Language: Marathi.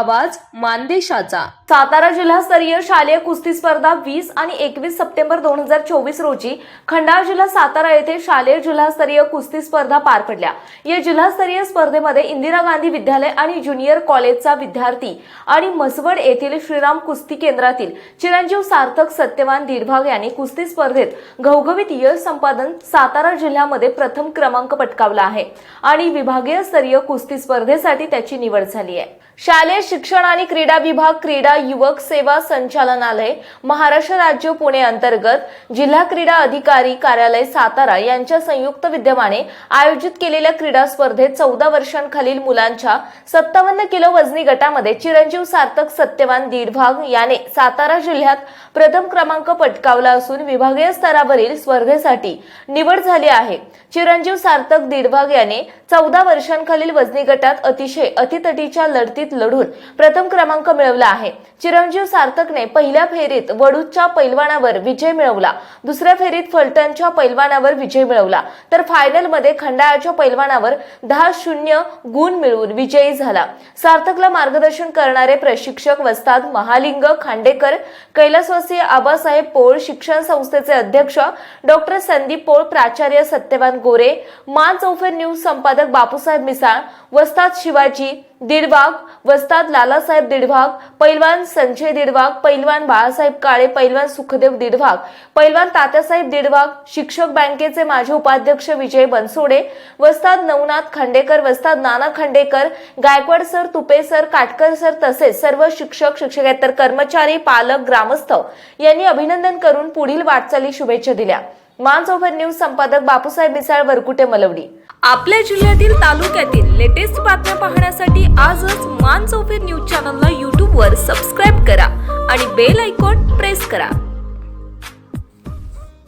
आवाज मानदेशाचा. सातारा जिल्हास्तरीय शालेय कुस्ती स्पर्धा वीस आणि एकवीस सप्टेंबर दोन हजार चोवीस रोजी खंडाळा जिल्हा सातारा येथे शालेय जिल्हास्तरीय कुस्ती स्पर्धा पार पडल्या. या जिल्हास्तरीय स्पर्धेमध्ये इंदिरा गांधी विद्यालय आणि ज्युनियर कॉलेजचा विद्यार्थी आणि म्हसवड येथील श्रीराम कुस्ती केंद्रातील चिरंजीव सार्थक सत्यवान दीडभाग यांनी कुस्ती स्पर्धेत घवघवीत यश संपादन सातारा जिल्ह्यामध्ये प्रथम क्रमांक पटकावला आहे आणि विभागीय स्तरीय कुस्ती स्पर्धेसाठी त्याची निवड झाली आहे. शालेय शिक्षण आणि क्रीडा विभाग क्रीडा युवक सेवा संचालनालय महाराष्ट्र राज्य पुणे अंतर्गत जिल्हा क्रीडा अधिकारी कार्यालय सातारा यांच्या संयुक्त विद्यमाने आयोजित केलेल्या क्रीडा स्पर्धेत चौदा वर्षांखालील मुलांच्या सत्तावन्न किलो वजनी गटामध्ये चिरंजीव सार्थक सत्यवान दीडभाग याने सातारा जिल्ह्यात प्रथम क्रमांक पटकावला असून विभागीय स्तरावरील स्पर्धेसाठी निवड झाली आहे. चिरंजीव सार्थक दीडभाग याने चौदा वर्षांखालील वजनी गटात अतिशय अतितटीच्या लढतीत लढून प्रथम क्रमांक मिळवला आहे. चिरंजीव सार्थकने पहिल्या फेरीत वडूच्या पैलवानावर विजय मिळवला. दुसऱ्या फेरीत फलटणच्या पैलवानावर विजय मिळवला. तर फायनलमध्ये खंडाळाच्या पैलवानावर दहा शून्य गुण मिळवून विजयी झाला. सार्थकला मार्गदर्शन करणारे प्रशिक्षक वस्ताद महालिंग खांडेकर कैलासवासी आबासाहेब पोळ शिक्षण संस्थेचे अध्यक्ष डॉक्टर संदीप पोळ प्राचार्य सत्यवान गोरे मान चौफेर न्यूज संपादक बापूसाहेब मिसाळ वस्ताद शिवाजी दीडवाग वस्ताद लालासाहेब दीडवाग पैलवान संजय दीडवाग पैलवान बाळासाहेब काळे पैलवान सुखदेव दीडवाग पैलवान तात्यासाहेब दीडवाग शिक्षक बँकेचे माजी उपाध्यक्ष विजय बनसोडे वस्ताद नवनाथ खांडेकर वस्ताद Nana Khandekar Gaikwad sir Tupe sir Katkar sir तसेच सर्व शिक्षक शिक्षकेतर कर्मचारी पालक ग्रामस्थ यांनी अभिनंदन करून पुढील वाटचाली शुभेच्छा दिल्या. मान ओव्हर न्यूज संपादक बापूसाहेब मिसाळ वरकुटे मलवडी. आपल्या जिल्ह्यातील तालुक्यातील लेटेस्ट बातम्या पाहण्यासाठी आजच मान चौफेर न्यूज चॅनलला यूट्यूबवर सबस्क्राईब करा आणि बेल आयकॉन प्रेस करा.